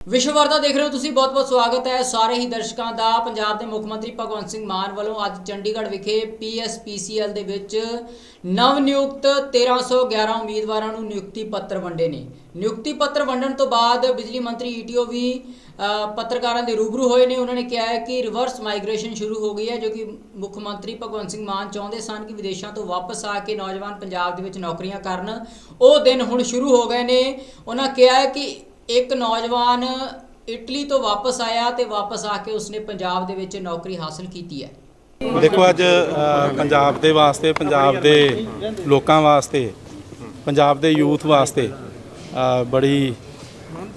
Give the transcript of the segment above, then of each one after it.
ਵਿਸ਼ਵ ਵਿਸ਼ਵਵਰਤਾ ਦੇਖ ਰਹੇ ਹੋ ਤੁਸੀਂ ਬਹੁਤ-ਬਹੁਤ ਸਵਾਗਤ ਹੈ ਸਾਰੇ ਹੀ ਦਰਸ਼ਕਾਂ ਦਾ। ਪੰਜਾਬ ਦੇ ਮੁੱਖ ਮੰਤਰੀ ਭਗਵੰਤ ਸਿੰਘ ਮਾਨ ਵੱਲੋਂ ਅੱਜ ਚੰਡੀਗੜ੍ਹ ਵਿਖੇ ਪੀਐਸਪੀਸੀਐਲ ਦੇ ਵਿੱਚ ਨਵ ਨਿਯੁਕਤ 1311 ਉਮੀਦਵਾਰਾਂ ਨੂੰ ਨਿਯੁਕਤੀ ਪੱਤਰ ਵੰਡੇ ਨੇ। ਨਿਯੁਕਤੀ ਪੱਤਰ ਵੰਡਣ ਤੋਂ ਬਾਅਦ ਬਿਜਲੀ ਮੰਤਰੀ ਈਟੀਓ ਵੀ ਪੱਤਰਕਾਰਾਂ ਦੇ ਰੂਬਰੂ ਹੋਏ ਨੇ। ਉਹਨਾਂ ਨੇ ਕਿਹਾ ਹੈ ਕਿ ਰਿਵਰਸ ਮਾਈਗ੍ਰੇਸ਼ਨ ਸ਼ੁਰੂ ਹੋ ਗਈ ਹੈ, ਜੋ ਕਿ ਮੁੱਖ ਮੰਤਰੀ ਭਗਵੰਤ ਸਿੰਘ ਮਾਨ ਚਾਹੁੰਦੇ ਸਨ ਕਿ ਵਿਦੇਸ਼ਾਂ ਤੋਂ ਵਾਪਸ ਆ ਕੇ ਨੌਜਵਾਨ ਪੰਜਾਬ ਦੇ ਵਿੱਚ ਨੌਕਰੀਆਂ ਕਰਨ। ਉਹ ਦਿਨ ਹੁਣ ਸ਼ੁਰੂ ਹੋ ਗਏ ਨੇ। ਉਹਨਾਂ ਕਿਹਾ ਹੈ ਕਿ ਇੱਕ ਨੌਜਵਾਨ ਇਟਲੀ ਤੋਂ ਵਾਪਸ ਆਇਆ ਤੇ ਵਾਪਸ ਆ ਕੇ ਉਸਨੇ ਪੰਜਾਬ ਦੇ ਵਿੱਚ ਨੌਕਰੀ ਹਾਸਲ ਕੀਤੀ ਹੈ। ਦੇਖੋ ਅੱਜ ਪੰਜਾਬ ਦੇ ਵਾਸਤੇ, ਪੰਜਾਬ ਦੇ ਲੋਕਾਂ ਵਾਸਤੇ, ਪੰਜਾਬ ਦੇ ਯੂਥ ਵਾਸਤੇ ਬੜੀ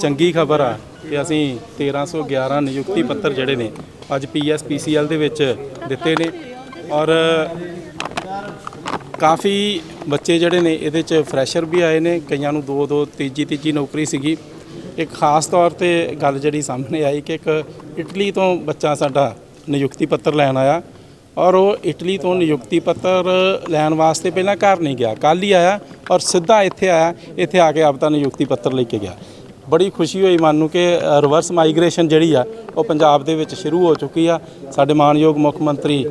ਚੰਗੀ ਖਬਰ ਆ ਕਿ ਅਸੀਂ 1311 ਨਿਯੁਕਤੀ ਪੱਤਰ ਜਿਹੜੇ ਨੇ, ਅੱਜ ਪੀਐਸਪੀਸੀਐਲ ਦੇ ਵਿੱਚ ਦਿੱਤੇ ਨੇ ਔਰ ਕਾਫੀ ਬੱਚੇ ਜਿਹੜੇ ਨੇ, ਇਹਦੇ ਚ ਫਰੈਸ਼ਰ ਵੀ ਆਏ ਨੇ, ਕਈਆਂ ਨੂੰ ਦੋ ਦੋ ਤੀਜੀ ਤੀਜੀ ਨੌਕਰੀ ਸੀਗੀ। ਇੱਕ ਖਾਸ ਤੌਰ ਤੇ ਗੱਲ ਜਿਹੜੀ ਸਾਹਮਣੇ ਆਈ ਕਿ ਇੱਕ ਇਟਲੀ ਤੋਂ ਬੱਚਾ ਸਾਡਾ ਨਿਯੁਕਤੀ ਪੱਤਰ ਲੈਣ ਆਇਆ ਔਰ ਉਹ ਇਟਲੀ ਤੋਂ ਨਿਯੁਕਤੀ ਪੱਤਰ ਲੈਣ ਵਾਸਤੇ ਪਹਿਲਾਂ ਘਰ ਨਹੀਂ ਗਿਆ। ਕੱਲ ਹੀ ਆਇਆ ਔਰ ਸਿੱਧਾ ਇੱਥੇ ਆਇਆ, ਇੱਥੇ ਆ ਕੇ ਆਪਦਾ ਨਿਯੁਕਤੀ ਪੱਤਰ ਲੈ ਕੇ ਗਿਆ। ਬੜੀ ਖੁਸ਼ੀ ਹੋਈ ਮਨ ਨੂੰ ਕਿ ਰਿਵਰਸ ਮਾਈਗ੍ਰੇਸ਼ਨ ਜਿਹੜੀ ਆ, ਉਹ ਪੰਜਾਬ ਦੇ ਵਿੱਚ ਸ਼ੁਰੂ ਹੋ ਚੁੱਕੀ ਆ। ਸਾਡੇ ਮਾਨਯੋਗ ਮੁੱਖ ਮੰਤਰੀ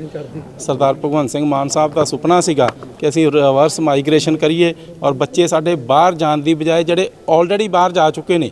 ਸਰਦਾਰ ਭਗਵੰਤ ਸਿੰਘ ਮਾਨ ਸਾਹਿਬ ਦਾ ਸੁਪਨਾ ਸੀਗਾ ਕਿ ਅਸੀਂ ਰਿਵਰਸ ਮਾਈਗ੍ਰੇਸ਼ਨ ਕਰੀਏ ਔਰ ਬੱਚੇ ਸਾਡੇ ਬਾਹਰ ਜਾਣ ਦੀ ਬਜਾਏ ਜਿਹੜੇ ਆਲਰੇਡੀ ਬਾਹਰ ਜਾ ਚੁੱਕੇ ਨੇ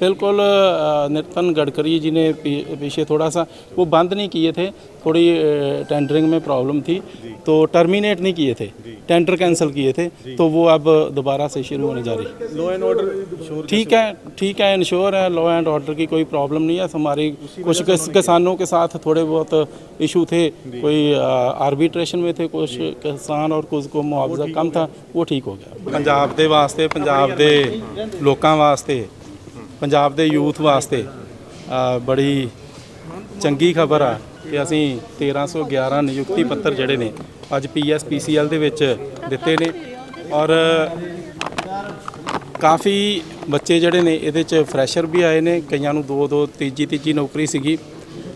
बिल्कुल अ, नितिन गडकरी जी ने पी- पीछे थोड़ा सा वो बंद नहीं किए थे थोड़ी अ, टेंडरिंग में प्रॉब्लम थी तो टर्मिनेट नहीं किए थे टेंडर कैंसिल किए थे तो वो अब दोबारा से शुरू होने जा रही लॉ एंड ऑर्डर श्योर ठीक है ठीक है इंश्योर है लॉ एंड ऑर्डर की कोई प्रॉब्लम नहीं है हमारी कुछ किस- किसानों के साथ थोड़े बहुत इशू थे कोई आर्बिट्रेशन में थे कुछ किसान और कुछ को मुआवजा कम था वो ठीक हो गया ਪੰਜਾਬ ਦੇ ਵਾਸਤੇ ਪੰਜਾਬ ਦੇ ਲੋਕਾਂ ਵਾਸਤੇ ਪੰਜਾਬ ਦੇ ਯੂਥ ਵਾਸਤੇ ਬੜੀ ਚੰਗੀ ਖਬਰ ਆ ਕਿ ਅਸੀਂ 1311 ਨਿਯੁਕਤੀ ਪੱਤਰ ਜਿਹੜੇ ਨੇ, ਅੱਜ ਪੀਐਸਪੀਸੀਐਲ ਦੇ ਵਿੱਚ ਦਿੱਤੇ ਨੇ ਔਰ ਕਾਫੀ ਬੱਚੇ ਜਿਹੜੇ ਨੇ ਇਹਦੇ ਚ ਫਰੈਸ਼ਰ ਵੀ ਆਏ ਨੇ, ਕਈਆਂ ਨੂੰ ਦੋ ਦੋ, ਤੀਜੀ ਤੀਜੀ ਨੌਕਰੀ ਸੀਗੀ।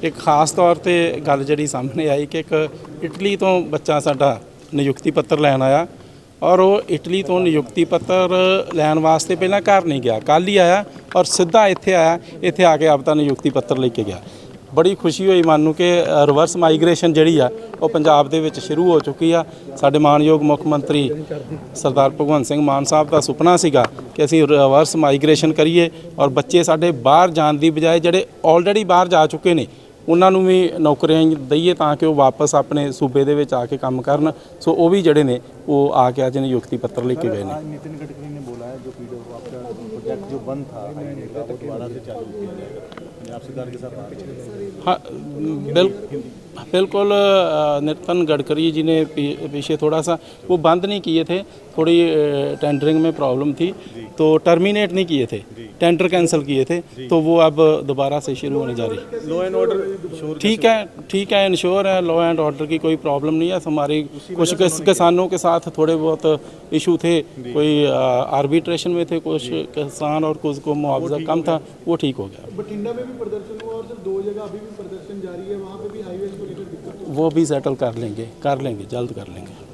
ਇੱਕ ਖਾਸ ਤੌਰ ਤੇ ਗੱਲ ਜਿਹੜੀ ਸਾਹਮਣੇ ਆਈ ਕਿ ਇੱਕ ਇਟਲੀ ਤੋਂ ਬੱਚਾ ਸਾਡਾ ਨਿਯੁਕਤੀ ਪੱਤਰ ਲੈਣ ਆਇਆ ਔਰ ਉਹ ਇਟਲੀ ਤੋਂ ਨਿਯੁਕਤੀ ਪੱਤਰ ਲੈਣ ਵਾਸਤੇ ਪਹਿਲਾਂ ਘਰ ਨਹੀਂ ਗਿਆ ਕੱਲ ਹੀ ਆਇਆ। ਔਰ ਸਿੱਧਾ ਇੱਥੇ ਆਇਆ, ਇੱਥੇ ਆ ਕੇ ਆਪਦਾ ਨਿਯੁਕਤੀ ਪੱਤਰ ਲੈ ਕੇ ਗਿਆ। ਬੜੀ ਖੁਸ਼ੀ ਹੋਈ ਮਨ ਨੂੰ ਕਿ ਰਿਵਰਸ ਮਾਈਗ੍ਰੇਸ਼ਨ ਜਿਹੜੀ ਆ, ਉਹ ਪੰਜਾਬ ਦੇ ਵਿੱਚ ਸ਼ੁਰੂ ਹੋ ਚੁੱਕੀ ਆ। ਸਾਡੇ ਮਾਨਯੋਗ ਮੁੱਖ ਮੰਤਰੀ ਸਰਦਾਰ ਭਗਵੰਤ ਸਿੰਘ ਮਾਨ ਸਾਹਿਬ ਦਾ ਸੁਪਨਾ ਸੀਗਾ ਕਿ ਅਸੀਂ ਰਿਵਰਸ ਮਾਈਗ੍ਰੇਸ਼ਨ ਕਰੀਏ ਔਰ ਬੱਚੇ ਸਾਡੇ ਬਾਹਰ ਜਾਣ ਦੀ ਬਜਾਏ ਜਿਹੜੇ ਆਲਰੇਡੀ ਬਾਹਰ ਜਾ ਚੁੱਕੇ ਨੇ, ਉਹਨਾਂ ਨੂੰ ਵੀ ਨੌਕਰੀਆਂ ਦਈਏ ਤਾਂ ਕਿ ਉਹ ਵਾਪਸ ਆਪਣੇ ਸੂਬੇ ਦੇ ਵਿੱਚ ਆ ਕੇ ਕੰਮ ਕਰਨ। ਸੋ ਉਹ ਵੀ ਜਿਹੜੇ ਨੇ, ਉਹ ਆ ਕੇ ਅੱਜ ਨਿਯੁਕਤੀ ਪੱਤਰ ਲੈ ਕੇ ਗਏ ਨੇ। जो पीडब्ल्यू आपका प्रोजेक्ट जो बंद था हाईवे का वो दोबारा से चालू किया जाएगा हाँ बिल बिल्कुल नितिन गडकरी जी ने पी- पीछे थोड़ा सा वो बंद नहीं किए थे थोड़ी टेंडरिंग में प्रॉब्लम थी तो टर्मिनेट नहीं किए थे टेंडर कैंसिल किए थे तो वो अब दोबारा से शुरू होने जा रही लॉ एंड ऑर्डर ठीक है ठीक है इंश्योर है लॉ एंड ऑर्डर की कोई प्रॉब्लम नहीं है हमारी कुछ किसानों के साथ थोड़े बहुत इशू थे कोई आर्बिट्रेशन में थे कुछ किसान और कुछ को मुआवजा कम था वो ठीक हो गया। बठिंडा में भी प्रदर्शन हुआ और सिर्फ दो जगह अभी भी प्रदर्शन जारी है वहाँ पे भी हाईवे को लेकर दिक्कत वो भी सेटल कर लेंगे कर लेंगे जल्द कर लेंगे